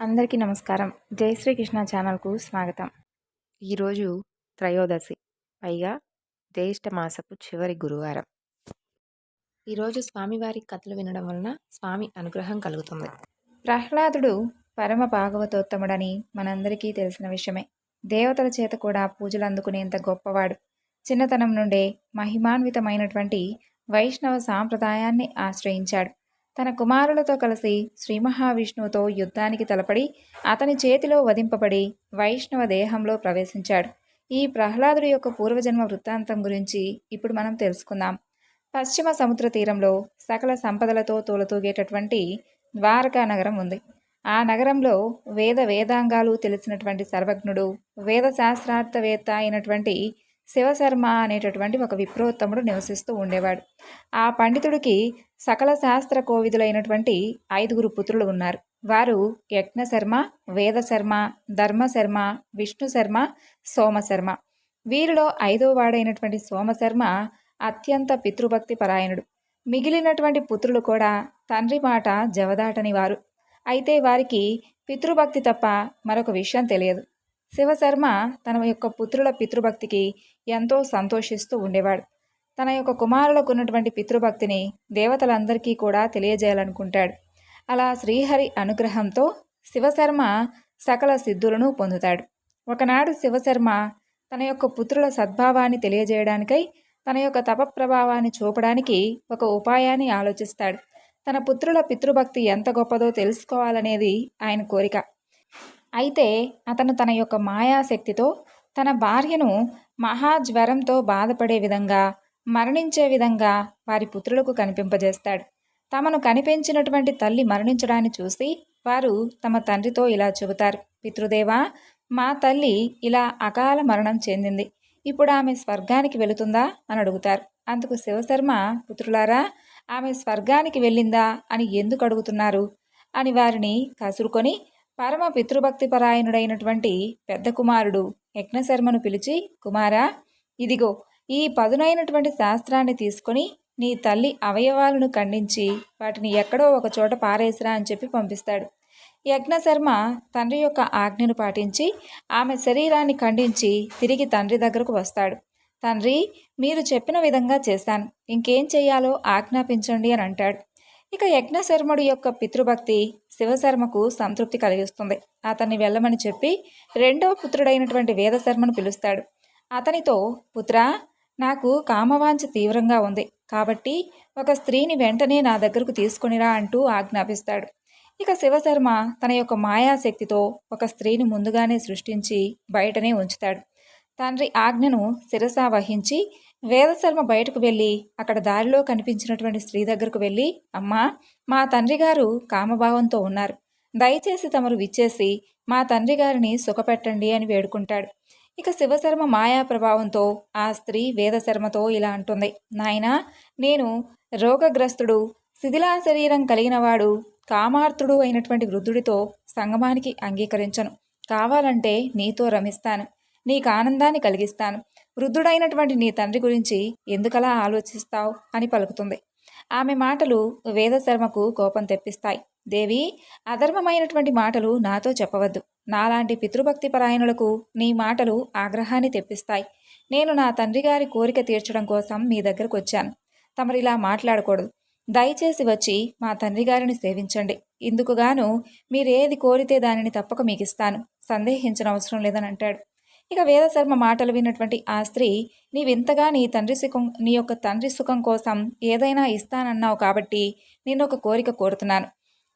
అందరికీ నమస్కారం. జై శ్రీకృష్ణ ఛానల్కు స్వాగతం. ఈరోజు త్రయోదశి పైగా జ్యేష్ఠ మాసపు చివరి గురువారం. ఈరోజు స్వామివారి కథలు వినడం వలన స్వామి అనుగ్రహం కలుగుతుంది. ప్రహ్లాదుడు పరమ భాగవతోత్తముడని మనందరికీ తెలిసిన విషయమే. దేవతల చేత కూడా పూజలు అందుకునేంత గొప్పవాడు. చిన్నతనం నుండే మహిమాన్వితమైనటువంటి వైష్ణవ సాంప్రదాయాన్ని ఆశ్రయించాడు. తన కుమారులతో కలిసి శ్రీ మహావిష్ణువుతో యుద్ధానికి తలపడి అతని చేతిలో వధింపబడి వైష్ణవ దేహంలో ప్రవేశించాడు. ఈ ప్రహ్లాదుడి యొక్క పూర్వజన్మ వృత్తాంతం గురించి ఇప్పుడు మనం తెలుసుకుందాం. పశ్చిమ సముద్ర తీరంలో సకల సంపదలతో తూలతూగేటటువంటి ద్వారకా నగరం ఉంది. ఆ నగరంలో వేద వేదాంగాలు తెలిసినటువంటి సర్వజ్ఞుడు వేద శాస్త్రార్థవేత్త అయినటువంటి శివశర్మ అనేటటువంటి ఒక విప్రోత్తముడు నివసిస్తూ ఉండేవాడు. ఆ పండితుడికి సకల శాస్త్ర కోవిదులైనటువంటి ఐదుగురు పుత్రులు ఉన్నారు. వారు యజ్ఞశర్మ వేదశర్మ ధర్మశర్మ విష్ణు శర్మ సోమశర్మ. వీరిలో ఐదో వాడైనటువంటి సోమశర్మ అత్యంత పితృభక్తి పరాయణుడు. మిగిలినటువంటి పుత్రులు కూడా తండ్రి మాట జవదాటని వారు. అయితే వారికి పితృభక్తి తప్ప మరొక విషయం తెలియదు. శివశర్మ తన యొక్క పుత్రుల పితృభక్తికి ఎంతో సంతోషిస్తూ ఉండేవాడు. తన యొక్క కుమారులకు ఉన్నటువంటి పితృభక్తిని దేవతలందరికీ కూడా తెలియజేయాలనుకుంటాడు. అలా శ్రీహరి అనుగ్రహంతో శివశర్మ సకల సిద్ధులను పొందుతాడు. ఒకనాడు శివశర్మ తన యొక్క పుత్రుల సద్భావాన్ని తెలియజేయడానికై తన యొక్క తప ప్రభావాన్ని చూపడానికి ఒక ఉపాయాన్ని ఆలోచిస్తాడు. తన పుత్రుల పితృభక్తి ఎంత గొప్పదో తెలుసుకోవాలనేది ఆయన కోరిక. అయితే అతను తన యొక్క మాయాశక్తితో తన భార్యను మహాజ్వరంతో బాధపడే విధంగా మరణించే విధంగా వారి పుత్రులకు కనిపింపజేస్తాడు. తమను కనిపించినటువంటి తల్లి మరణించడాన్ని చూసి వారు తమ తండ్రితో ఇలా చెబుతారు. పితృదేవా మా తల్లి ఇలా అకాల మరణం చెందింది. ఇప్పుడు ఆమె స్వర్గానికి వెళుతుందా? అని అడుగుతారు. అందుకు శివశర్మ పుత్రులారా ఆమె స్వర్గానికి వెళ్ళిందా అని ఎందుకు అడుగుతున్నారు? అని వారిని కసురుకొని పరమ పితృభక్తి పరాయణుడైనటువంటి పెద్ద కుమారుడు యజ్ఞశర్మను పిలిచి కుమారా ఇదిగో ఈ పదునైనటువంటి శాస్త్రాన్ని తీసుకొని నీ తల్లి అవయవాలను ఖండించి వాటిని ఎక్కడో ఒక చోట పారేసిరా అని చెప్పి పంపిస్తాడు. యజ్ఞశర్మ తండ్రి యొక్క ఆజ్ఞను పాటించి ఆమె శరీరాన్ని ఖండించి తిరిగి తండ్రి దగ్గరకు వస్తాడు. తండ్రి మీరు చెప్పిన విధంగా చేశాను. ఇంకేం చేయాలో ఆజ్ఞాపించండి అని అంటాడు. ఇక యజ్ఞశర్ముడి యొక్క పితృభక్తి శివశర్మకు సంతృప్తి కలిగిస్తుంది. అతన్ని వెళ్ళమని చెప్పి రెండవ పుత్రుడైనటువంటి వేదశర్మను పిలుస్తాడు. అతనితో పుత్ర నాకు కామవాంఛ తీవ్రంగా ఉంది. కాబట్టి ఒక స్త్రీని వెంటనే నా దగ్గరకు తీసుకొనిరా అంటూ ఆజ్ఞాపిస్తాడు. ఇక శివశర్మ తన యొక్క మాయాశక్తితో ఒక స్త్రీని ముందుగానే సృష్టించి బయటనే ఉంచుతాడు. తండ్రి ఆజ్ఞను శిరసా వహించి వేదశర్మ బయటకు వెళ్ళి అక్కడ దారిలో కనిపించినటువంటి స్త్రీ దగ్గరకు వెళ్ళి అమ్మా మా తండ్రి గారు కామభావంతో ఉన్నారు. దయచేసి తమరు విచ్చేసి మా తండ్రి గారిని సుఖపెట్టండి అని వేడుకుంటాడు. ఇక శివశర్మ మాయా ప్రభావంతో ఆ స్త్రీ వేదశర్మతో ఇలా అంటుంది నాయనా నేను రోగగ్రస్తుడు శిథిలా శరీరం కలిగినవాడు కామార్తుడు అయినటువంటి వృద్ధుడితో సంగమానికి అంగీకరించను. కావాలంటే నీతో రమిస్తాను. నీకు ఆనందాన్ని కలిగిస్తాను. వృద్ధుడైనటువంటి నీ తండ్రి గురించి ఎందుకలా ఆలోచిస్తావు? అని పలుకుతుంది. ఆమె మాటలు వేదశర్మకు కోపం తెప్పిస్తాయి. దేవి అధర్మమైనటువంటి మాటలు నాతో చెప్పవద్దు. నాలాంటి పితృభక్తి పరాయణులకు నీ మాటలు ఆగ్రహాన్ని తెప్పిస్తాయి. నేను నా తండ్రి గారి కోరిక తీర్చడం కోసం మీ దగ్గరకు వచ్చాను. తమరిలా మాట్లాడకూడదు. దయచేసి వచ్చి మా తండ్రి గారిని సేవించండి. ఇందుకుగాను మీరేది కోరితే దానిని తప్పక మీకు ఇస్తాను సందేహించిన అవసరం లేదని అంటాడు ఇక వేదశర్మ మాటలు విన్నటువంటి ఆ స్త్రీ నీవింతగా నీ తండ్రి సుఖం నీ యొక్క తండ్రి సుఖం కోసం ఏదైనా ఇస్తానన్నావు కాబట్టి నేను ఒక కోరిక కోరుతున్నాను.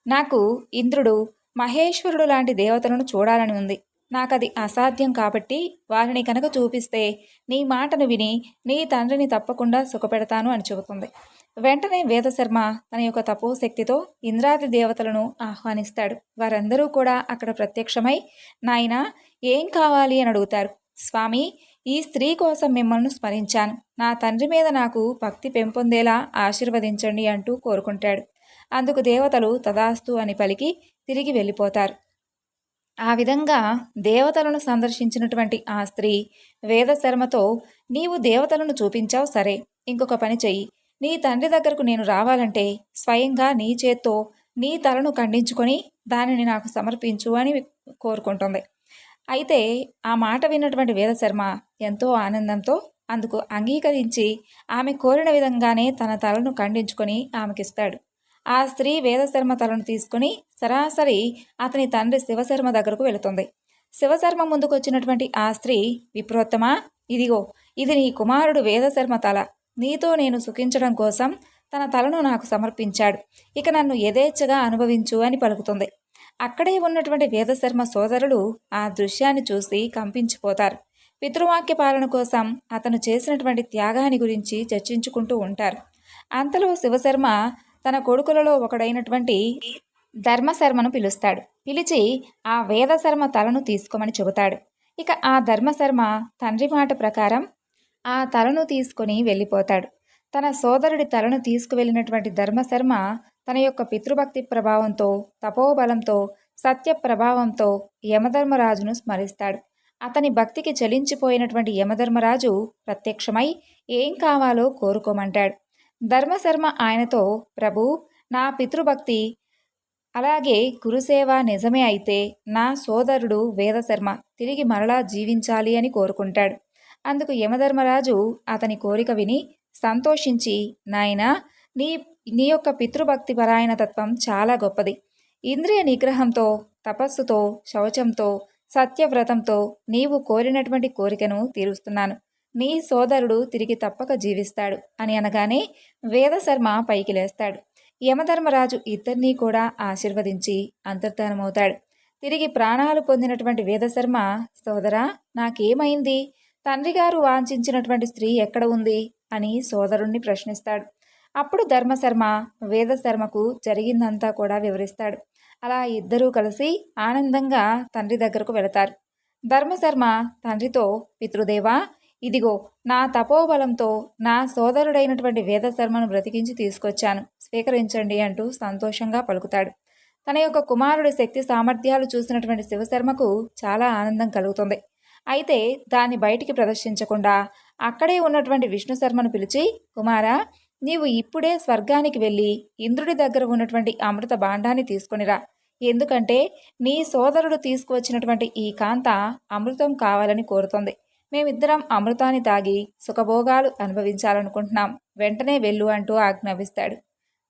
నాకు ఇంద్రుడు మహేశ్వరుడు లాంటి దేవతలను చూడాలని ఉంది. నాకది అసాధ్యం కాబట్టి వారిని కనుక చూపిస్తే నీ మాటను విని నీ తండ్రిని తప్పకుండా సుఖపెడతాను అని చెబుతుంది. వెంటనే వేదశర్మ తన యొక్క తపోశక్తితో ఇంద్రాది దేవతలను ఆహ్వానిస్తాడు. వారందరూ కూడా అక్కడ ప్రత్యక్షమై నాయన ఏం కావాలి అని అడుగుతారు. స్వామి ఈ స్త్రీ కోసం మిమ్మల్ని స్మరించాను. నా తండ్రి మీద నాకు భక్తి పెంపొందేలా ఆశీర్వదించండి అంటూ కోరుకుంటాడు. అందుకు దేవతలు తదాస్తు అని పలికి తిరిగి వెళ్ళిపోతారు. ఆ విధంగా దేవతలను సందర్శించినటువంటి ఆ స్త్రీ వేదశర్మతో నీవు దేవతలను చూపించావు సరే ఇంకొక పని చెయ్యి. నీ తండ్రి దగ్గరకు నేను రావాలంటే స్వయంగా నీ చేత్తో నీ తలను ఖండించుకొని దానిని నాకు సమర్పించు అని కోరుకుంటుంది. అయితే ఆ మాట విన్నటువంటి వేదశర్మ ఎంతో ఆనందంతో అందుకు అంగీకరించి ఆమె కోరిన విధంగానే తన తలను ఖండించుకొని ఆమెకిస్తాడు. ఆ స్త్రీ వేదశర్మ తలను తీసుకుని సరాసరి అతని తండ్రి శివశర్మ దగ్గరకు వెళుతుంది. శివశర్మ ముందుకొచ్చినటువంటి ఆ స్త్రీ విప్రోత్తమా ఇదిగో ఇది నీ కుమారుడు వేదశర్మ తల. నీతో నేను సుఖించడం కోసం తన తలను నాకు సమర్పించాడు. ఇక నన్ను యథేచ్ఛగా అనుభవించు అని పలుకుతుంది. అక్కడే ఉన్నటువంటి వేదశర్మ సోదరులు ఆ దృశ్యాన్ని చూసి కంపించిపోతారు. పితృవాక్య పాలన కోసం అతను చేసినటువంటి త్యాగాన్ని గురించి చర్చించుకుంటూ ఉంటారు. అంతలో శివశర్మ తన కొడుకులలో ఒకడైనటువంటి ధర్మశర్మను పిలుస్తాడు. పిలిచి ఆ వేదశర్మ తలను తీసుకోమని చెబుతాడు. ఇక ఆ ధర్మశర్మ తండ్రి మాట ప్రకారం ఆ తలను తీసుకొని వెళ్ళిపోతాడు. తన సోదరుడి తలను తీసుకువెళ్ళినటువంటి ధర్మశర్మ తన యొక్క పితృభక్తి ప్రభావంతో తపోబలంతో సత్య ప్రభావంతో యమధర్మరాజును స్మరిస్తాడు. అతని భక్తికి చలించిపోయినటువంటి యమధర్మరాజు ప్రత్యక్షమై ఏం కావాలో కోరుకోమంటాడు. ధర్మశర్మ ఆయనతో ప్రభు నా పితృభక్తి అలాగే గురుసేవ నిజమే అయితే నా సోదరుడు వేదశర్మ తిరిగి మరలా జీవించాలి అని కోరుకుంటాడు. అందుకు యమధర్మరాజు అతని కోరిక విని సంతోషించి నాయనా నీ నీ యొక్క పితృభక్తి పరాయణ తత్వం చాలా గొప్పది. ఇంద్రియ నిగ్రహంతో తపస్సుతో శౌచంతో సత్యవ్రతంతో నీవు కోరినటువంటి కోరికను తీరుస్తున్నాను. నీ సోదరుడు తిరిగి తప్పక జీవిస్తాడు అని అనగానే వేదశర్మ పైకి లేస్తాడు. యమధర్మరాజు ఇద్దరినీ కూడా ఆశీర్వదించి అంతర్ధానమవుతాడు. తిరిగి ప్రాణాలు పొందినటువంటి వేదశర్మ సోదరా నాకేమైంది? తండ్రి గారు వాంఛించినటువంటి స్త్రీ ఎక్కడ ఉంది? అని సోదరుణ్ణి ప్రశ్నిస్తాడు. అప్పుడు ధర్మశర్మ వేదశర్మకు జరిగిందంతా కూడా వివరిస్తాడు. అలా ఇద్దరూ కలిసి ఆనందంగా తండ్రి దగ్గరకు వెళతారు. ధర్మశర్మ తండ్రితో పితృదేవా ఇదిగో నా తపోబలంతో నా సోదరుడైనటువంటి వేదశర్మను బ్రతికించి తీసుకొచ్చాను. స్వీకరించండి అంటూ సంతోషంగా పలుకుతాడు. తన యొక్క కుమారుడి శక్తి సామర్థ్యాలు చూసినటువంటి శివశర్మకు చాలా ఆనందం కలుగుతుంది. అయితే దాన్ని బయటికి ప్రదర్శించకుండా అక్కడే ఉన్నటువంటి విష్ణు శర్మను పిలిచి కుమారా నీవు ఇప్పుడే స్వర్గానికి వెళ్ళి ఇంద్రుడి దగ్గర ఉన్నటువంటి అమృత భాండాన్ని తీసుకొనిరా ఎందుకంటే నీ సోదరుడు తీసుకువచ్చినటువంటి ఈ కాంత అమృతం కావాలని కోరుతోంది. మేమిద్దరం అమృతాన్ని తాగి సుఖభోగాలు అనుభవించాలనుకుంటున్నాం. వెంటనే వెళ్ళు అంటూ ఆజ్ఞాపిస్తాడు.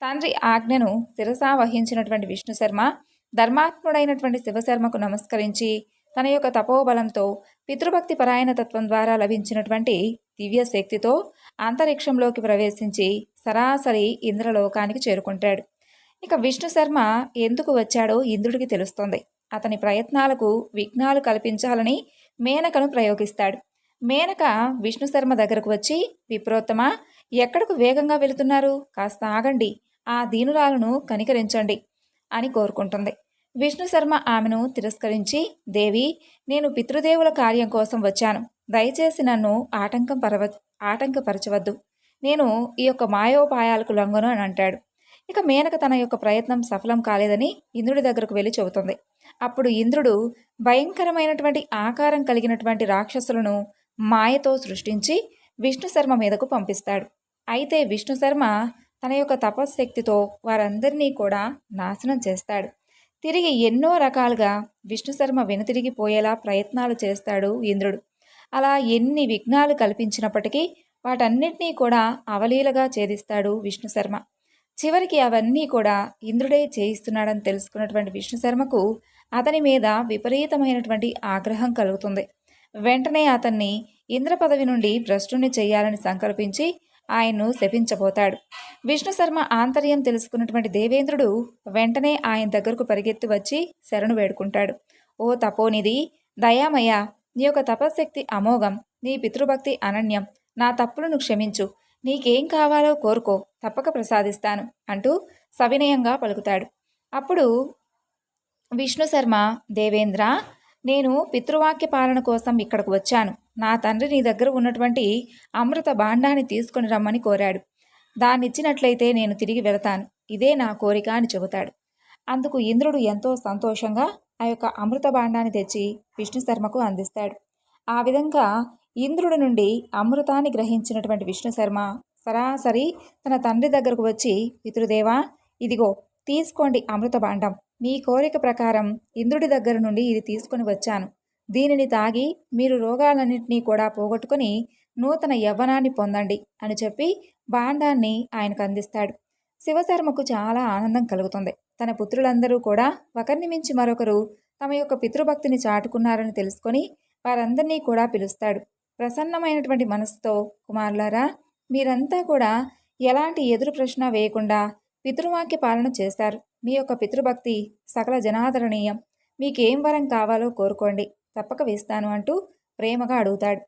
తండ్రి ఆజ్ఞను శిరసా వహించినటువంటి విష్ణు శర్మ ధర్మాత్ముడైనటువంటి శివశర్మకు నమస్కరించి తన యొక్క తపోబలంతో పితృభక్తి పరాయణ తత్వం ద్వారా లభించినటువంటి దివ్య శక్తితో అంతరిక్షంలోకి ప్రవేశించి సరాసరి ఇంద్రలోకానికి చేరుకుంటాడు. ఇక విష్ణు శర్మ ఎందుకు వచ్చాడో ఇంద్రుడికి తెలుస్తుంది. అతని ప్రయత్నాలకు విఘ్నాలు కల్పించాలని మేనకను ప్రయోగిస్తాడు. మేనక విష్ణు శర్మ దగ్గరకు వచ్చి విప్రోత్తమ ఎక్కడకు వేగంగా వెళుతున్నారు? కాస్త ఆగండి. ఆ దీనురాలను కనికరించండి అని కోరుకుంటుంది. విష్ణు శర్మ ఆమెను తిరస్కరించి దేవి నేను పితృదేవుల కార్యం కోసం వచ్చాను. దయచేసి నన్ను ఆటంకం పరవ ఆటంకపరచవద్దు. నేను ఈ యొక్క మాయోపాయాలకు లొంగను అని అంటాడు. ఇక మేనక తన యొక్క ప్రయత్నం సఫలం కాలేదని ఇంద్రుడి దగ్గరకు వెళ్ళి చెబుతుంది. అప్పుడు ఇంద్రుడు భయంకరమైనటువంటి ఆకారం కలిగినటువంటి రాక్షసులను మాయతో సృష్టించి విష్ణు శర్మ మీదకు పంపిస్తాడు. అయితే విష్ణు శర్మ తన యొక్క తపశ్శక్తితో వారందరినీ కూడా నాశనం చేస్తాడు. తిరిగి ఎన్నో రకాలుగా విష్ణు శర్మ వెనుతిరిగిపోయేలా ప్రయత్నాలు చేస్తాడు ఇంద్రుడు. అలా ఎన్ని విఘ్నాలు కల్పించినప్పటికీ వాటన్నిటినీ కూడా అవలీలగా ఛేదిస్తాడు విష్ణు శర్మ. చివరికి అవన్నీ కూడా ఇంద్రుడే చేయిస్తున్నాడని తెలుసుకున్నటువంటి విష్ణు శర్మకు అతని మీద విపరీతమైనటువంటి ఆగ్రహం కలుగుతుంది. వెంటనే అతన్ని ఇంద్ర పదవి నుండి భ్రష్టుని చేయాలని సంకల్పించి ఆయన్ను శపించబోతాడు. విష్ణు శర్మ ఆంతర్యం తెలుసుకున్నటువంటి దేవేంద్రుడు వెంటనే ఆయన దగ్గరకు పరిగెత్తి వచ్చి శరణు వేడుకుంటాడు. ఓ తపోనిధి దయామయ నీ యొక్క తపశక్తి అమోఘం నీ పితృభక్తి అనన్యం. నా తప్పులను క్షమించు. నీకేం కావాలో కోరుకో. తప్పక ప్రసాదిస్తాను అంటూ సవినయంగా పలుకుతాడు. అప్పుడు విష్ణు శర్మ దేవేంద్ర నేను పితృవాక్య పాలన కోసం ఇక్కడకు వచ్చాను. నా తండ్రి నీ దగ్గర ఉన్నటువంటి అమృత భాండాన్ని తీసుకొని రమ్మని కోరాడు. దాన్నిచ్చినట్లయితే నేను తిరిగి వెళతాను. ఇదే నా కోరిక అని చెబుతాడు. అందుకు ఇంద్రుడు ఎంతో సంతోషంగా ఆ యొక్క అమృత భాండాన్ని తెచ్చి విష్ణు శర్మకు అందిస్తాడు. ఆ విధంగా ఇంద్రుడి నుండి అమృతాన్ని గ్రహించినటువంటి విష్ణు శర్మ సరాసరి తన తండ్రి దగ్గరకు వచ్చి పితృదేవా ఇదిగో తీసుకోండి అమృత భాండం. మీ కోరిక ప్రకారం ఇంద్రుడి దగ్గర నుండి ఇది తీసుకుని వచ్చాను. దీనిని తాగి మీరు రోగాలన్నింటినీ కూడా పోగొట్టుకుని నూతన యవ్వనాన్ని పొందండి అని చెప్పి భాండాన్ని ఆయనకు అందిస్తాడు. శివశర్మకు చాలా ఆనందం కలుగుతుంది. తన పుత్రులందరూ కూడా ఒకరిని మించి మరొకరు తమ యొక్క పితృభక్తిని చాటుకున్నారని తెలుసుకొని వారందరినీ కూడా పిలుస్తాడు. ప్రసన్నమైనటువంటి మనసుతో కుమారులారా మీరంతా కూడా ఎలాంటి ఎదురు ప్రశ్న వేయకుండా పితృవాక్య పాలన చేశారు మీ యొక్క పితృభక్తి సకల జనాదరణీయం. మీకేం వరం కావాలో కోరుకోండి. తప్పక వేస్తాను అంటూ ప్రేమగా అడుగుతాడు.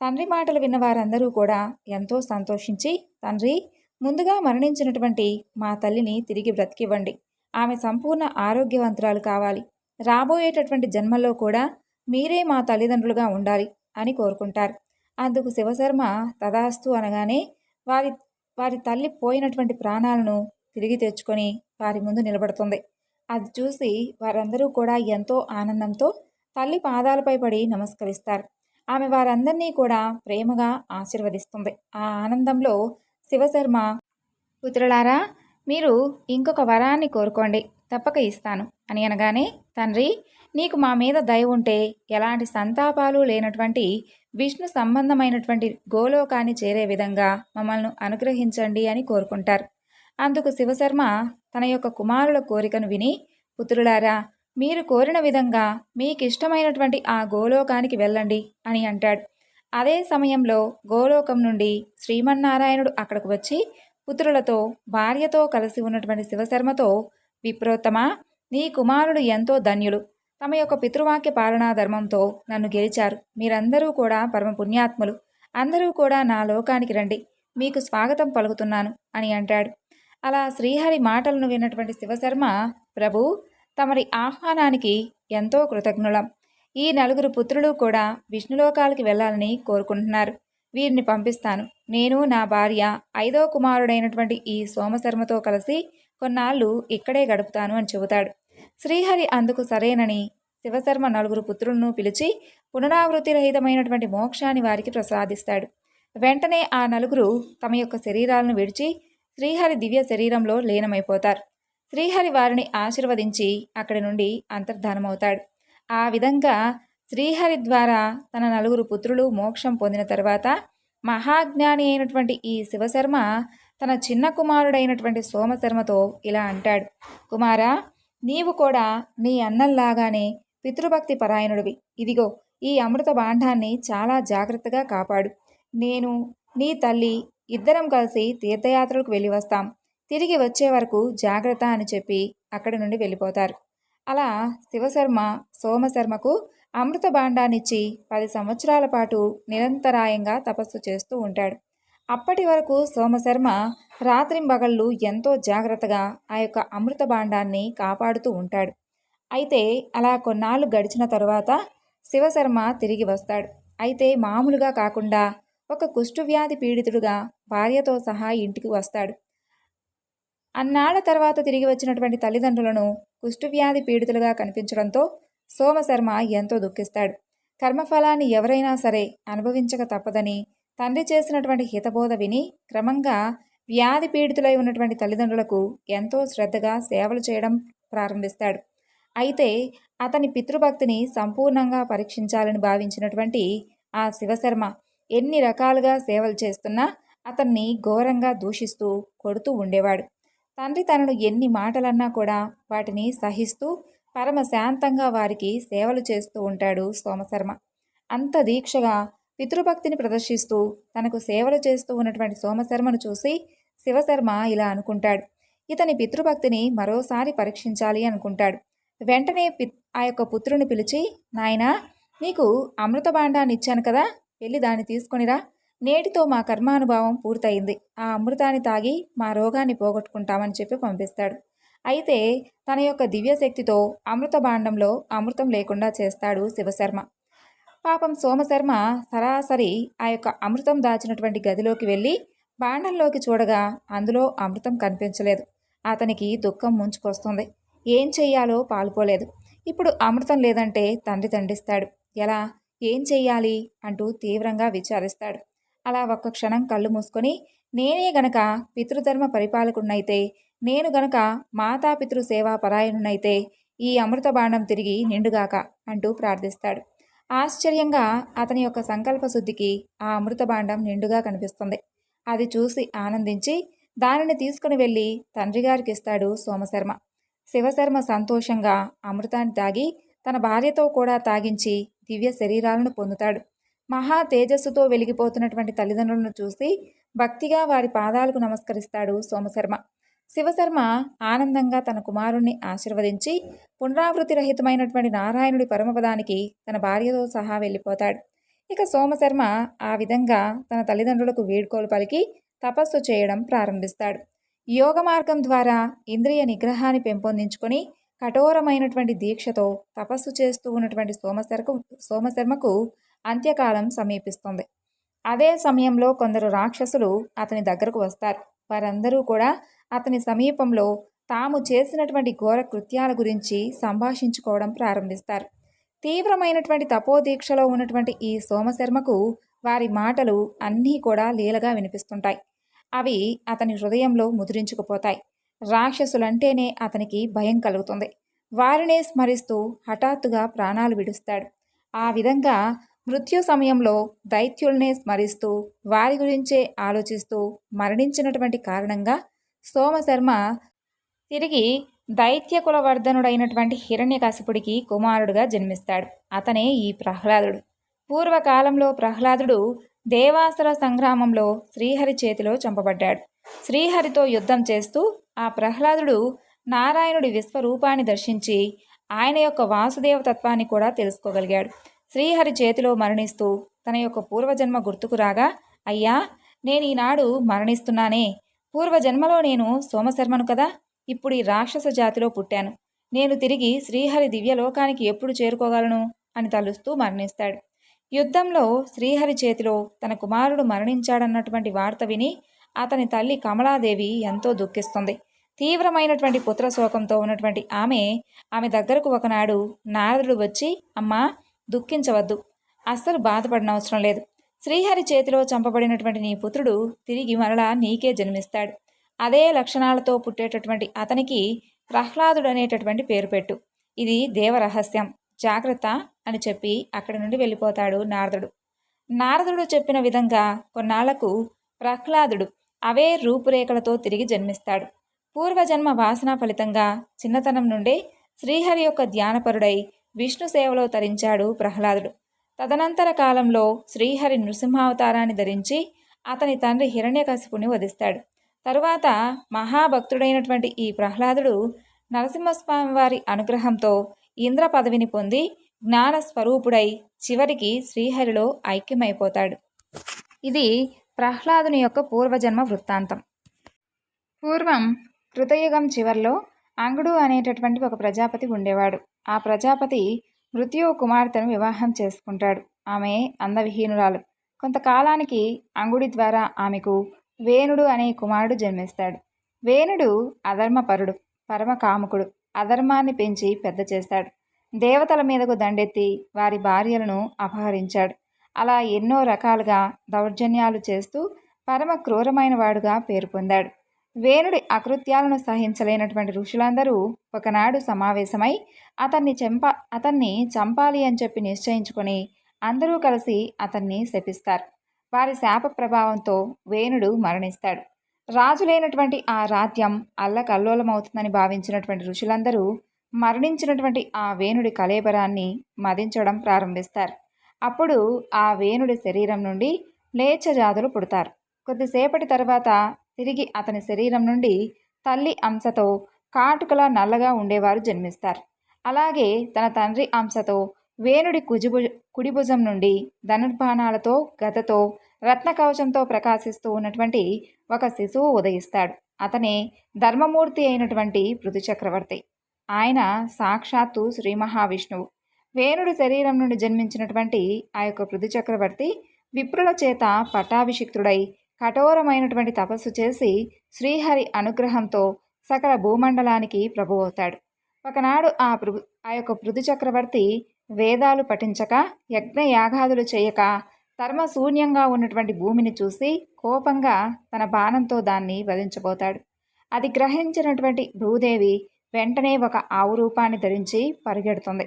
తండ్రి మాటలు విన్న వారందరూ కూడా ఎంతో సంతోషించి తండ్రి ముందుగా మరణించినటువంటి మా తల్లిని తిరిగి బ్రతికివ్వండి. ఆమె సంపూర్ణ ఆరోగ్యవంతురాలు కావాలి. రాబోయేటటువంటి జన్మల్లో కూడా మీరే మా తల్లిదండ్రులుగా ఉండాలి అని కోరుకుంటారు. అందుకు శివశర్మ తదాస్తు అనగానే వారి వారి తల్లి పోయినటువంటి ప్రాణాలను తిరిగి తెచ్చుకొని వారి ముందు నిలబడుతుంది. అది చూసి వారందరూ కూడా ఎంతో ఆనందంతో తల్లి పాదాలపై పడి నమస్కరిస్తారు. ఆమె వారందరినీ కూడా ప్రేమగా ఆశీర్వదిస్తుంది. ఆ ఆనందంలో శివశర్మ పుత్రులారా మీరు ఇంకొక వరాన్ని కోరుకోండి తప్పక ఇస్తాను. అని అనగానే తండ్రి నీకు మా మీద దయ ఉంటే ఎలాంటి సంతాపాలు లేనటువంటి విష్ణు సంబంధమైనటువంటి గోలోకాన్ని చేరే విధంగా మమ్మల్ని అనుగ్రహించండి అని కోరుకుంటారు. అందుకు శివశర్మ తన యొక్క కుమారుల కోరికను విని పుత్రులారా మీరు కోరిన విధంగా మీకు ఇష్టమైనటువంటి ఆ గోలోకానికి వెళ్ళండి అని అంటాడు. అదే సమయంలో గోలోకం నుండి శ్రీమన్నారాయణుడు అక్కడికి వచ్చి పుత్రులతో భార్యతో కలిసి ఉన్నటువంటి శివశర్మతో విప్రోత్తమ నీ కుమారుడు ఎంతో ధన్యులు తమ యొక్క పితృవాక్య పాలనా ధర్మంతో నన్ను గెలిచారు. మీరందరూ కూడా పరమ పుణ్యాత్ములు. అందరూ కూడా నా లోకానికి రండి. మీకు స్వాగతం పలుకుతున్నాను అని అంటాడు. అలా శ్రీహరి మాటలను విన్నటువంటి శివశర్మ ప్రభు తమరి ఆహ్వానానికి ఎంతో కృతజ్ఞులం. ఈ నలుగురు పుత్రులు కూడా విష్ణులోకాలకి వెళ్ళాలని కోరుకుంటున్నారు. వీరిని పంపిస్తాను. నేను నా భార్య ఐదో కుమారుడైనటువంటి ఈ సోమశర్మతో కలిసి కొన్నాళ్ళు ఇక్కడే గడుపుతాను అని చెబుతాడు. శ్రీహరి అందుకు సరేనని శివశర్మ నలుగురు పుత్రులను పిలిచి పునరావృతి రహితమైనటువంటి మోక్షాన్ని వారికి ప్రసాదిస్తాడు. వెంటనే ఆ నలుగురు తమ యొక్క శరీరాలను విడిచి శ్రీహరి దివ్య శరీరంలో లీనమైపోతారు. శ్రీహరి వారిని ఆశీర్వదించి అక్కడి నుండి అంతర్ధానమవుతాడు. ఆ విధంగా శ్రీహరి ద్వారా తన నలుగురు పుత్రులు మోక్షం పొందిన తర్వాత మహాజ్ఞాని అయినటువంటి ఈ శివశర్మ తన చిన్న కుమారుడైనటువంటి సోమశర్మతో ఇలా అంటాడు. కుమారా నీవు కూడా నీ అన్నంలాగానే పితృభక్తి పరాయణుడివి. ఇదిగో ఈ అమృత బాండాన్ని చాలా జాగ్రత్తగా కాపాడు. నేను నీ తల్లి ఇద్దరం కలిసి తీర్థయాత్రలకు వెళ్ళి వస్తాం. తిరిగి వచ్చే వరకు జాగ్రత్త అని చెప్పి అక్కడి నుండి వెళ్ళిపోతారు. అలా శివశర్మ సోమశర్మకు అమృత భాండాన్నిచ్చి పది సంవత్సరాల పాటు నిరంతరాయంగా తపస్సు చేస్తూ ఉంటాడు. అప్పటి వరకు సోమశర్మ రాత్రింబగళ్ళు ఎంతో జాగ్రత్తగా ఆ యొక్క అమృత భాండాన్ని కాపాడుతూ ఉంటాడు. అయితే అలా కొన్నాళ్ళు గడిచిన తరువాత శివశర్మ తిరిగి వస్తాడు. అయితే మామూలుగా కాకుండా ఒక కుష్ఠవ్యాధి పీడితుడుగా భార్యతో సహా ఇంటికి వస్తాడు. అన్నాళ్ళ తర్వాత తిరిగి వచ్చినటువంటి తల్లిదండ్రులను కుష్ఠవ్యాధి పీడితులుగా కనిపించడంతో సోమశర్మ ఎంతో దుఃఖిస్తాడు. కర్మఫలాన్ని ఎవరైనా సరే అనుభవించక తప్పదని తండ్రి చేసినటువంటి హితబోధ విని క్రమంగా వ్యాధి పీడితులై ఉన్నటువంటి తల్లిదండ్రులకు ఎంతో శ్రద్ధగా సేవలు చేయడం ప్రారంభిస్తాడు. అయితే అతని పితృభక్తిని సంపూర్ణంగా పరీక్షించాలని భావించినటువంటి ఆ శివశర్మ ఎన్ని రకాలుగా సేవలు చేస్తున్నా అతన్ని ఘోరంగా దూషిస్తూ కొడుతూ ఉండేవాడు. తండ్రి తనను ఎన్ని మాటలన్నా కూడా వాటిని సహిస్తూ పరమశాంతంగా వారికి సేవలు చేస్తూ ఉంటాడు సోమశర్మ. అంత దీక్షగా పితృభక్తిని ప్రదర్శిస్తూ తనకు సేవలు చేస్తూ ఉన్నటువంటి సోమశర్మను చూసి శివశర్మ ఇలా అనుకుంటాడు. ఇతని పితృభక్తిని మరోసారి పరీక్షించాలి అనుకుంటాడు. వెంటనే పి ఆ యొక్క పుత్రుని పిలిచి నాయనా నీకు అమృత భాండాన్ని ఇచ్చాను కదా వెళ్ళి దాన్ని తీసుకొనిరా నేటితో మా కర్మానుభావం పూర్తయింది. ఆ అమృతాన్ని తాగి మా రోగాన్ని పోగొట్టుకుంటామని చెప్పి పంపిస్తాడు. అయితే తన యొక్క దివ్యశక్తితో అమృత భాండంలో అమృతం లేకుండా చేస్తాడు శివశర్మ. పాపం సోమశర్మ సరాసరి ఆ యొక్క అమృతం దాచినటువంటి గదిలోకి వెళ్ళి బాండంలోకి చూడగా అందులో అమృతం కనిపించలేదు. అతనికి దుఃఖం ముంచుకొస్తుంది. ఏం చెయ్యాలో పాల్పోలేదు. ఇప్పుడు అమృతం లేదంటే తండ్రి తండిస్తాడు ఎలా? ఏం చెయ్యాలి? అంటూ తీవ్రంగా విచారిస్తాడు. అలా ఒక్క క్షణం కళ్ళు మూసుకొని నేనే గనక పితృధర్మ పరిపాలకుడినైతే నేను గనక మాతాపితృ సేవా పరాయణునైతే ఈ అమృత బాణం తిరిగి నిండుగాక అంటూ ప్రార్థిస్తాడు. ఆశ్చర్యంగా అతని యొక్క సంకల్ప శుద్ధికి ఆ అమృత బాండం నిండుగా కనిపిస్తుంది. అది చూసి ఆనందించి దానిని తీసుకుని వెళ్ళి తండ్రి గారికి ఇస్తాడు సోమశర్మ. శివశర్మ సంతోషంగా అమృతాన్ని తాగి తన భార్యతో కూడా తాగించి దివ్య శరీరాలను పొందుతాడు. మహా తేజస్సుతో వెలిగిపోతున్నటువంటి తల్లిదండ్రులను చూసి భక్తిగా వారి పాదాలకు నమస్కరిస్తాడు సోమశర్మ. శివశర్మ ఆనందంగా తన కుమారుణ్ణి ఆశీర్వదించి పునరావృతి రహితమైనటువంటి నారాయణుడి పరమపదానికి తన భార్యతో సహా వెళ్ళిపోతాడు. ఇక సోమశర్మ ఆ విధంగా తన తల్లిదండ్రులకు వీడ్కోలు పలికి తపస్సు చేయడం ప్రారంభిస్తాడు. యోగ మార్గం ద్వారా ఇంద్రియ నిగ్రహాన్ని పెంపొందించుకొని కఠోరమైనటువంటి దీక్షతో తపస్సు చేస్తూ ఉన్నటువంటి సోమశర్కు సోమశర్మకు అంత్యకాలం సమీపిస్తుంది. అదే సమయంలో కొందరు రాక్షసులు అతని దగ్గరకు వస్తారు. వారందరూ కూడా అతని సమీపంలో తాము చేసినటువంటి ఘోర కృత్యాల గురించి సంభాషించుకోవడం ప్రారంభిస్తారు. తీవ్రమైనటువంటి తపోదీక్షలో ఉన్నటువంటి ఈ సోమశర్మకు వారి మాటలు అన్నీ కూడా లీలగా వినిపిస్తుంటాయి. అవి అతని హృదయంలో ముద్రించుకుపోతాయి. రాక్షసులంటేనే అతనికి భయం కలుగుతుంది. వారినే స్మరిస్తూ హఠాత్తుగా ప్రాణాలు విడుస్తాడు. ఆ విధంగా మృత్యు సమయంలో దైత్యుల్నే స్మరిస్తూ వారి గురించే ఆలోచిస్తూ మరణించినటువంటి కారణంగా సోమశర్మ తిరిగి దైత్య కులవర్ధనుడైనటువంటి హిరణ్యకశిపుడికి కుమారుడుగా జన్మిస్తాడు. అతనే ఈ ప్రహ్లాదుడు. పూర్వకాలంలో ప్రహ్లాదుడు దేవాసుర సంగ్రామంలో శ్రీహరి చేతిలో చంపబడ్డాడు. శ్రీహరితో యుద్ధం చేస్తూ ఆ ప్రహ్లాదుడు నారాయణుడి విశ్వరూపాన్ని దర్శించి ఆయన యొక్క వాసుదేవ తత్వాన్ని కూడా తెలుసుకోగలిగాడు. శ్రీహరి చేతిలో మరణిస్తూ తన యొక్క పూర్వజన్మ గుర్తుకు రాగా అయ్యా నేను ఈనాడు మరణిస్తున్నానే పూర్వజన్మలో నేను సోమశర్మను కదా ఇప్పుడు ఈ రాక్షస జాతిలో పుట్టాను. నేను తిరిగి శ్రీహరి దివ్యలోకానికి ఎప్పుడు చేరుకోగలను? అని తలుస్తూ మరణిస్తాడు. యుద్ధంలో శ్రీహరి చేతిలో తన కుమారుడు మరణించాడన్నటువంటి వార్త విని అతని తల్లి కమలాదేవి ఎంతో దుఃఖిస్తుంది. తీవ్రమైనటువంటి పుత్రశోకంతో ఉన్నటువంటి ఆమె ఆమె దగ్గరకు ఒకనాడు నారదుడు వచ్చి అమ్మా దుఃఖించవద్దు. అస్సలు బాధపడనవసరం లేదు. శ్రీహరి చేతిలో చంపబడినటువంటి నీ పుత్రుడు తిరిగి మరలా నీకే జన్మిస్తాడు. అదే లక్షణాలతో పుట్టేటటువంటి అతనికి ప్రహ్లాదుడు అనేటటువంటి పేరు పెట్టు. ఇది దేవరహస్యం. జాగ్రత్త అని చెప్పి అక్కడి నుండి వెళ్ళిపోతాడు నారదుడు. నారదుడు చెప్పిన విధంగా కొన్నాళ్ళకు ప్రహ్లాదుడు అవే రూపురేఖలతో తిరిగి జన్మిస్తాడు. పూర్వజన్మ వాసన ఫలితంగా చిన్నతనం నుండే శ్రీహరి యొక్క ధ్యానపరుడై విష్ణు సేవలో తరించాడు ప్రహ్లాదుడు. తదనంతర కాలంలో శ్రీహరి నృసింహావతారాన్ని ధరించి అతని తండ్రి హిరణ్యకశిపుని వధిస్తాడు. తరువాత మహాభక్తుడైనటువంటి ఈ ప్రహ్లాదుడు నరసింహస్వామి వారి అనుగ్రహంతో ఇంద్ర పదవిని పొంది జ్ఞాన స్వరూపుడై చివరికి శ్రీహరిలో ఐక్యమైపోతాడు. ఇది ప్రహ్లాదుని యొక్క పూర్వజన్మ వృత్తాంతం. పూర్వం కృతయుగం చివర్లో అంగుడు అనేటటువంటి ఒక ప్రజాపతి ఉండేవాడు. ఆ ప్రజాపతి మృత్యు కుమార్తెను వివాహం చేసుకుంటాడు. ఆమె అందవిహీనురాలు. కొంతకాలానికి అంగుడి ద్వారా ఆమెకు వేణుడు అనే కుమారుడు జన్మిస్తాడు. వేణుడు అధర్మపరుడు పరమ కాముకుడు అధర్మాన్ని పెంచి పెద్ద చేస్తాడు. దేవతల మీదకు దండెత్తి వారి భార్యలను అపహరించాడు. అలా ఎన్నో రకాలుగా దౌర్జన్యాలు చేస్తూ పరమ క్రూరమైన వాడుగా పేరు పొందాడు. వేణుడి అకృత్యాలను సహించలేనటువంటి ఋషులందరూ ఒకనాడు సమావేశమై అతన్ని చెంప అతన్ని చంపాలి అని చెప్పి నిశ్చయించుకొని అందరూ కలిసి అతన్ని శపిస్తారు. వారి శాప ప్రభావంతో వేణుడు మరణిస్తాడు. రాజులైనటువంటి ఆ రాజ్యం అల్లకల్లోలమవుతుందని భావించినటువంటి ఋషులందరూ మరణించినటువంటి ఆ వేణుడి కలేబరాన్ని మదించడం ప్రారంభిస్తారు. అప్పుడు ఆ వేణుడి శరీరం నుండి లేచజాతులు పుడతారు. కొద్దిసేపటి తర్వాత తిరిగి అతని శరీరం నుండి తల్లి అంశతో కాటుకల నల్లగా ఉండేవారు జన్మిస్తారు. అలాగే తన తండ్రి అంశతో వేణుడి కుజుభు కుడిభుజం నుండి ధనుర్బాణాలతో గతతో రత్న కవచంతో ప్రకాశిస్తూ ఉన్నటువంటి ఒక శిశువు ఉదయిస్తాడు. అతనే ధర్మమూర్తి అయినటువంటి పృథు చక్రవర్తి. ఆయన సాక్షాత్తు శ్రీ మహావిష్ణువు. వేణుడి శరీరం నుండి జన్మించినటువంటి ఆ యొక్క పృథు చక్రవర్తి విప్రుల చేత పటాభిషిక్తుడై కఠోరమైనటువంటి తపస్సు చేసి శ్రీహరి అనుగ్రహంతో సకల భూమండలానికి ప్రభు అవుతాడు. ఒకనాడు ఆ పృ ఆ యొక్క పృథు చక్రవర్తి వేదాలు పఠించక యజ్ఞ యాగాదులు చేయక ధర్మశూన్యంగా ఉన్నటువంటి భూమిని చూసి కోపంగా తన బాణంతో దాన్ని వధించబోతాడు. అది గ్రహించినటువంటి భూదేవి వెంటనే ఒక ఆవు రూపాన్ని ధరించి పరిగెడుతుంది.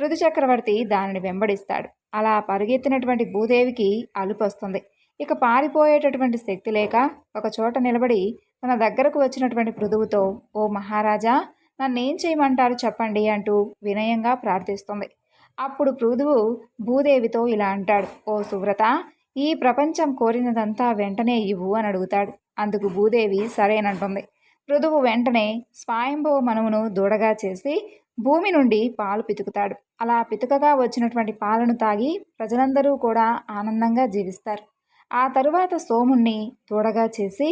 పృథు చక్రవర్తి దానిని వెంబడిస్తాడు. అలా పరిగెత్తినటువంటి భూదేవికి అలుపు వస్తుంది ఇక పారిపోయేటటువంటి శక్తి లేక ఒక చోట నిలబడి తన దగ్గరకు వచ్చినటువంటి పృథువుతో ఓ మహారాజా నన్నేం చేయమంటారు చెప్పండి అంటూ వినయంగా ప్రార్థిస్తుంది. అప్పుడు పృథువు భూదేవితో ఇలా అంటాడు ఓ సువ్రత ఈ ప్రపంచం కోరినదంతా వెంటనే ఇవ్వు అని అడుగుతాడు. అందుకు భూదేవి సరేనంటుంది. పృథువు వెంటనే స్వయంభవ మనువును దూడగా చేసి భూమి నుండి పాలు పితుకుతాడు. అలా పితుకగా వచ్చినటువంటి పాలను తాగి ప్రజలందరూ కూడా ఆనందంగా జీవిస్తారు. ఆ తరువాత సోముణ్ణి తోడగా చేసి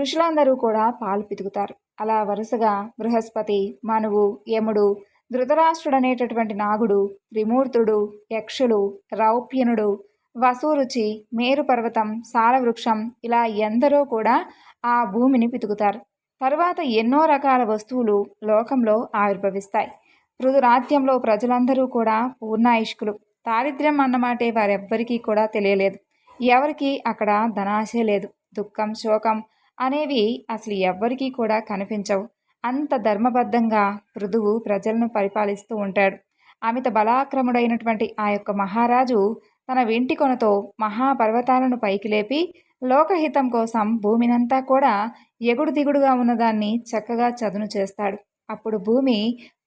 ఋషులందరూ కూడా పాలు పితుకుతారు. అలా వరుసగా బృహస్పతి మనువు యముడు ధృతరాష్ట్రుడనేటటువంటి నాగుడు త్రిమూర్తుడు యక్షులు రౌప్యనుడు వసూరుచి మేరు పర్వతం సాలవృక్షం ఇలా ఎందరో కూడా ఆ భూమిని పితుకుతారు. తరువాత ఎన్నో రకాల వస్తువులు లోకంలో ఆవిర్భవిస్తాయి. పృథురాజ్యంలో ప్రజలందరూ కూడా పూర్ణాయుష్కులు. దారిద్ర్యం అన్నమాటే వారెవ్వరికీ కూడా తెలియలేదు. ఎవరికి అక్కడ ధనాశే లేదు. దుఃఖం శోకం అనేవి అసలు ఎవ్వరికీ కూడా కనిపించవు. అంత ధర్మబద్ధంగా పృథువు ప్రజలను పరిపాలిస్తూ ఉంటాడు. అమిత బలాక్రముడైనటువంటి ఆ యొక్క మహారాజు తన వెంటి కొనతో మహాపర్వతాలను పైకి లేపి లోకహితం కోసం భూమినంతా కూడా ఎగుడు దిగుడుగా ఉన్నదాన్ని చక్కగా చదును చేస్తాడు. అప్పుడు భూమి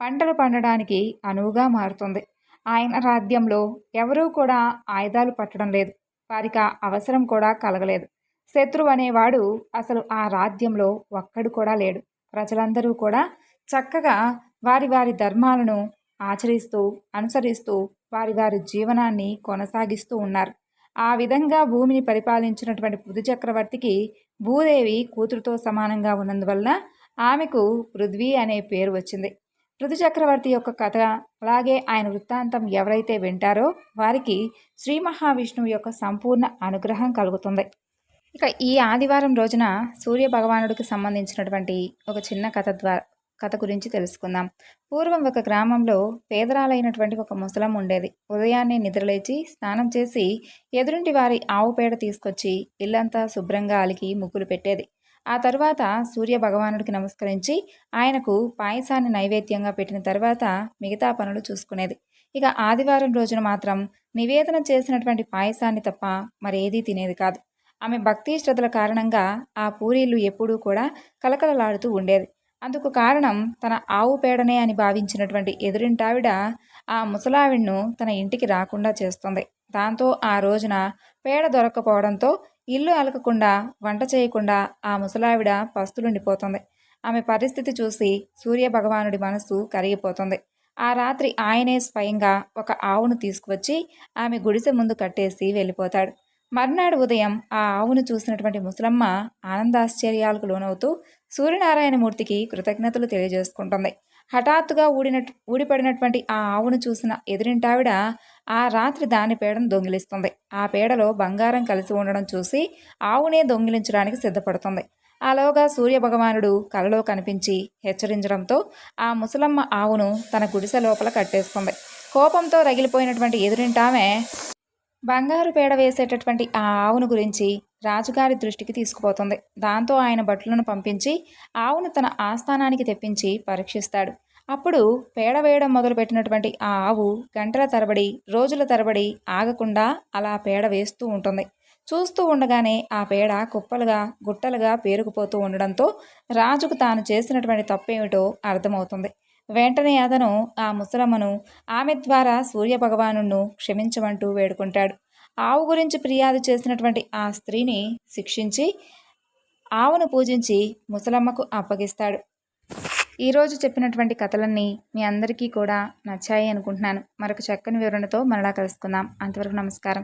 పంటలు పండడానికి అనువుగా మారుతుంది. ఆయన రాజ్యంలో ఎవరూ కూడా ఆయుధాలు పట్టడం లేదు. వారికి ఆ అవసరం కూడా కలగలేదు. శత్రువు అనేవాడు అసలు ఆ రాజ్యంలో ఒక్కడు కూడా లేడు. ప్రజలందరూ కూడా చక్కగా వారి వారి ధర్మాలను ఆచరిస్తూ అనుసరిస్తూ వారి వారి జీవనాన్ని కొనసాగిస్తూ ఉన్నారు. ఆ విధంగా భూమిని పరిపాలించినటువంటి పృథు చక్రవర్తికి భూదేవి కూతురుతో సమానంగా ఉన్నందువల్ల ఆమెకు పృథ్వీ అనే పేరు వచ్చింది. ఋతు చక్రవర్తి యొక్క కథ అలాగే ఆయన వృత్తాంతం ఎవరైతే వింటారో వారికి శ్రీ మహావిష్ణువు యొక్క సంపూర్ణ అనుగ్రహం కలుగుతుంది. ఇక ఈ ఆదివారం రోజున సూర్య భగవానుడికి సంబంధించినటువంటి ఒక చిన్న కథ ద్వారా కథ గురించి తెలుసుకుందాం. పూర్వం ఒక గ్రామంలో పేదరాలైనటువంటి ఒక ముసలం ఉండేది. ఉదయాన్నే నిద్రలేచి స్నానం చేసి ఎదురింటి వారి ఆవు పేడ తీసుకొచ్చి ఇల్లంతా శుభ్రంగా అలికి ముగ్గులు పెట్టేది. ఆ తర్వాత సూర్య భగవానుడికి నమస్కరించి ఆయనకు పాయసాన్ని నైవేద్యంగా పెట్టిన తర్వాత మిగతా పనులు చూసుకునేది. ఇక ఆదివారం రోజున మాత్రం నివేదన చేసినటువంటి పాయసాన్ని తప్ప మరేదీ తినేది కాదు. ఆమె భక్తి శ్రద్ధల కారణంగా ఆ పూరీలు ఎప్పుడూ కూడా కలకలలాడుతూ ఉండేది. అందుకు కారణం తన ఆవు పేడనే అని భావించినటువంటి ఎదురింటావిడ ఆ ముసలావిడ్ను తన ఇంటికి రాకుండా చేస్తుంది. దాంతో ఆ రోజున పేడ దొరక్కపోవడంతో ఇల్లు అలకకుండా వంట చేయకుండా ఆ ముసలావిడ పస్తులుండిపోతుంది. ఆమె పరిస్థితి చూసి సూర్య భగవానుడి మనస్సు కరిగిపోతుంది. ఆ రాత్రి ఆయనే స్వయంగా ఒక ఆవును తీసుకువచ్చి ఆమె గుడిసె ముందు కట్టేసి వెళ్ళిపోతాడు. మర్నాడు ఉదయం ఆ ఆవును చూసినటువంటి ముసలమ్మ ఆనందాశ్చర్యాలకు లోనవుతూ సూర్యనారాయణమూర్తికి కృతజ్ఞతలు తెలియజేసుకుంటుంది. హఠాత్తుగా ఊడిన ఊడిపడినటువంటి ఆ ఆవును చూసిన ఎదురింటావిడ ఆ రాత్రి దాని పేడను దొంగిలిస్తుంది. ఆ పేడలో బంగారం కలిసి ఉండడం చూసి ఆవునే దొంగిలించడానికి సిద్ధపడుతుంది. ఆలోగా సూర్యభగవానుడు కలలో కనిపించి హెచ్చరించడంతో ఆ ముసలమ్మ ఆవును తన గుడిసె లోపల కట్టేస్తుంది. కోపంతో రగిలిపోయినటువంటి ఎదురింటామె బంగారు పేడ వేసేటటువంటి ఆ ఆవును గురించి రాజుగారి దృష్టికి తీసుకుపోతుంది. దాంతో ఆయన భటులను పంపించి ఆవును తన ఆస్థానానికి తెప్పించి పరీక్షిస్తాడు. అప్పుడు పేడ వేయడం మొదలుపెట్టినటువంటి ఆ ఆవు గంటల తరబడి రోజుల తరబడి ఆగకుండా అలా పేడ వేస్తూ ఉంటుంది. చూస్తూ ఉండగానే ఆ పేడ కుప్పలుగా గుట్టలుగా పేరుకుపోతూ ఉండడంతో రాజుకు తాను చేసినటువంటి తప్పేమిటో అర్థమవుతుంది. వెంటనే అతను ఆ ముసలమ్మను ఆమె ద్వారా సూర్యభగవాను క్షమించమంటూ వేడుకుంటాడు. ఆవు గురించి ఫిర్యాదు చేసినటువంటి ఆ స్త్రీని శిక్షించి ఆవును పూజించి ముసలమ్మకు అప్పగిస్తాడు. ఈరోజు చెప్పినటువంటి కథలన్నీ మీ అందరికీ కూడా నచ్చాయి అనుకుంటున్నాను. మరొక చక్కని వివరణతో మరలా కలుసుకుందాం. అంతవరకు నమస్కారం.